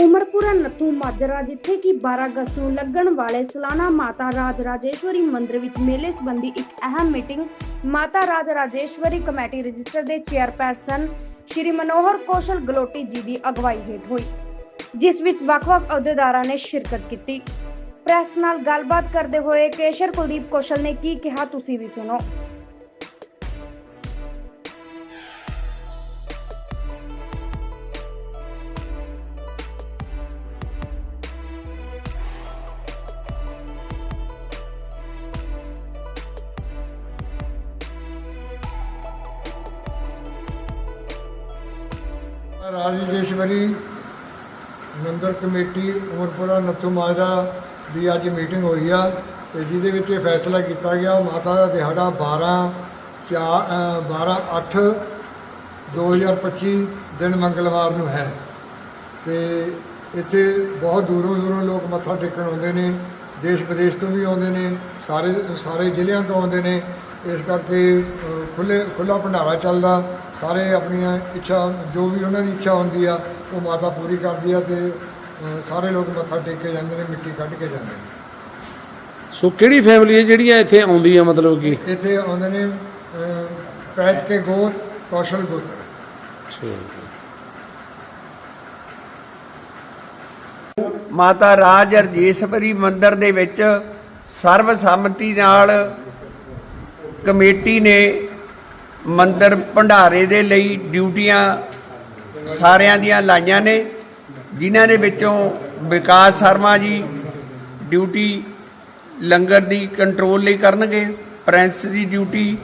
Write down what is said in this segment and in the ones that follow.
ਮਾਜਰਾ, ਜਿੱਥੇ ਕਿ 12 ਅਗਸਤ ਨੂੰ ਲੱਗਣ ਵਾਲੇ ਸਾਲਾਨਾ ਮਾਤਾ ਰਾਜ ਰਾਜੇਸ਼ਵਰੀ ਮੰਦਿਰ ਵਿੱਚ ਮੇਲੇ ਸੰਬੰਧੀ ਇੱਕ ਅਹਿਮ meeting Mata Raj Rajeshwari committee register ਦੇ ਚੇਅਰਪਰਸਨ ਸ਼੍ਰੀ ਮਨੋਹਰ ਕੌਸ਼ਲ ਗਲੋਟੀ ਜੀ ਦੀ ਅਗਵਾਈ ਹੇਠ ਹੋਈ, ਜਿਸ ਵਿੱਚ ਵੱਖ-ਵੱਖ ਅਹੁਦੇਦਾਰਾਂ ਨੇ ਸ਼ਿਰਕਤ ਕੀਤੀ। ਪ੍ਰੈਸ ਨਾਲ ਗੱਲਬਾਤ ਕਰਦੇ ਹੋਏ ਕੇਸ਼ਰ ਕੁਲਦੀਪ ਕੌਸ਼ਲ ਨੇ ਕੀ ਕਿਹਾ, ਤੁਸੀਂ ਵੀ ਸੁਣੋ। ਰਾਜੇਸ਼ਵਰੀ ਮੰਦਰ ਕਮੇਟੀ, ਉਮਰਪੁਰਾ ਨੱਥੂ ਮਾਜਰਾ ਦੀ ਅੱਜ ਮੀਟਿੰਗ ਹੋਈ ਆ ਤੇ ਜਿਹਦੇ ਵਿੱਚ ਇਹ ਫੈਸਲਾ ਕੀਤਾ ਗਿਆ, ਮਾਤਾ ਦਾ ਦਿਹਾੜਾ 12 ਚਾਰ 12 8 2025 ਦਿਨ ਮੰਗਲਵਾਰ ਨੂੰ ਹੈ। ਤੇ ਇੱਥੇ ਬਹੁਤ ਦੂਰੋਂ ਦੂਰੋਂ ਲੋਕ ਮੱਥਾ ਟੇਕਣ ਆਉਂਦੇ ਨੇ ਦੇਸ਼ ਵਿਦੇਸ਼ ਤੋਂ ਵੀ ਆਉਂਦੇ ਨੇ, ਸਾਰੇ ਸਾਰੇ ਜ਼ਿਲ੍ਹਿਆਂ ਤੋਂ ਆਉਂਦੇ ਨੇ। ਇਸ ਕਰਕੇ ਖੁੱਲੇ ਖੁੱਲਾ ਭੰਡਾਰਾ ਚੱਲਦਾ। ਸਾਰੇ ਆਪਣੀਆਂ ਇੱਛਾ ਜੋ ਵੀ ਉਹਨਾਂ ਦੀ ਇੱਛਾ ਹੁੰਦੀ ਆ ਉਹ ਮਾਤਾ ਪੂਰੀ ਕਰਦੀ ਆ ਤੇ ਸਾਰੇ ਲੋਕ ਮੱਥਾ ਟੇਕ ਕੇ ਜਾਂਦੇ ਨੇ ਮਿੱਟੀ ਕੱਢ ਕੇ ਜਾਂਦੇ ਨੇ। ਸੋ ਕਿਹੜੀ ਫੈਮਿਲੀ ਹੈ ਜਿਹੜੀ ਇੱਥੇ ਆਉਂਦੀ ਹੈ ਮਤਲਬ ਕਿ? ਇੱਥੇ ਆਉਂਦੇ ਨੇ ਪੈਤ ਕੇ ਗੋਤ ਕੌਸ਼ਲ ਗੋਤ। ਮਾਤਾ ਰਾਜ ਰਜੇਸ਼ਵਰੀ ਮੰਦਿਰ ਦੇ ਵਿੱਚ ਸਰਬਸੰਮਤੀ ਨਾਲ ਕਮੇਟੀ ਨੇ ਮੰਦਰ ਭੰਡਾਰੇ ਦੇ ਲਈ ਡਿਊਟੀਆਂ ਸਾਰਿਆਂ ਦੀਆਂ ਲਾਈਆਂ ਨੇ, ਜਿਨ੍ਹਾਂ ਦੇ ਵਿੱਚੋਂ ਵਿਕਾਸ ਸ਼ਰਮਾ ਜੀ ਡਿਊਟੀ ਲੰਗਰ ਦੀ ਕੰਟਰੋਲ ਲਈ ਕਰਨਗੇ, ਪ੍ਰਿੰਸ ਦੀ ਡਿਊਟੀ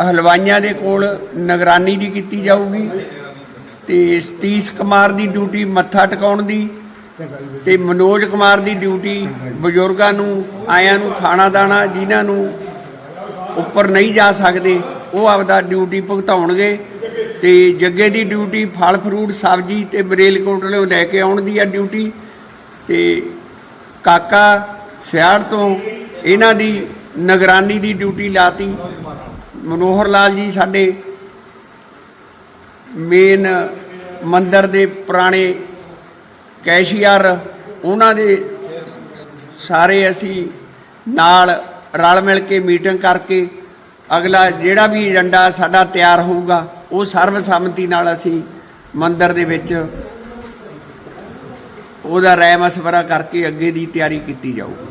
ਹਲਵਾਈਆਂ ਦੇ ਕੋਲ ਨਿਗਰਾਨੀ ਦੀ ਕੀਤੀ ਜਾਊਗੀ ਤੇ ਸਤੀਸ਼ ਕੁਮਾਰ ਦੀ ਡਿਊਟੀ ਮੱਥਾ ਟਿਕਾਉਣ ਦੀ ਤੇ ਮਨੋਜ ਕੁਮਾਰ ਦੀ ਡਿਊਟੀ ਬਜ਼ੁਰਗਾਂ ਨੂੰ, ਆਇਆਂ ਨੂੰ, ਖਾਣਾ ਦਾਣਾ ਜਿਨ੍ਹਾਂ ਨੂੰ ਉੱਪਰ ਨਹੀਂ ਜਾ ਸਕਦੇ, ਉਹ ਆਪਦਾ ਡਿਊਟੀ ਭੁਗਤਾਉਣਗੇ ਤੇ ਜੱਗੇ ਦੀ ਡਿਊਟੀ ਫਲ, ਫਰੂਟ, ਸਬਜ਼ੀ ਤੇ ਬਰੇਲ ਕੋਟਲੇ ਲੈ ਕੇ ਆਉਣ ਦੀ ਆ ਡਿਊਟੀ ਤੇ ਕਾਕਾ ਸਿਆੜ ਤੋਂ ਇਹਨਾਂ ਦੀ ਨਿਗਰਾਨੀ ਦੀ ਡਿਊਟੀ ਲਾਤੀ। ਮਨੋਹਰ ਲਾਲ ਜੀ ਸਾਡੇ ਮੇਨ ਮੰਦਰ ਦੇ ਪੁਰਾਣੇ ਕੈਸ਼ੀਅਰ, ਉਹਨਾਂ ਦੇ ਸਾਰੇ ਅਸੀਂ ਨਾਲ ਰਲ ਮਿਲ ਕੇ ਮੀਟਿੰਗ ਕਰਕੇ ਅਗਲਾ ਜਿਹੜਾ ਵੀ ਏਜੰਡਾ ਸਾਡਾ ਤਿਆਰ ਹੋਊਗਾ, ਉਹ ਸਰਬਸੰਮਤੀ ਨਾਲ ਅਸੀਂ ਮੰਦਰ ਦੇ ਵਿੱਚ ਉਹਦਾ ਰਾਏ ਮਸ਼ਵਰਾ ਕਰਕੇ ਅੱਗੇ ਦੀ ਤਿਆਰੀ ਕੀਤੀ ਜਾਊਗੀ।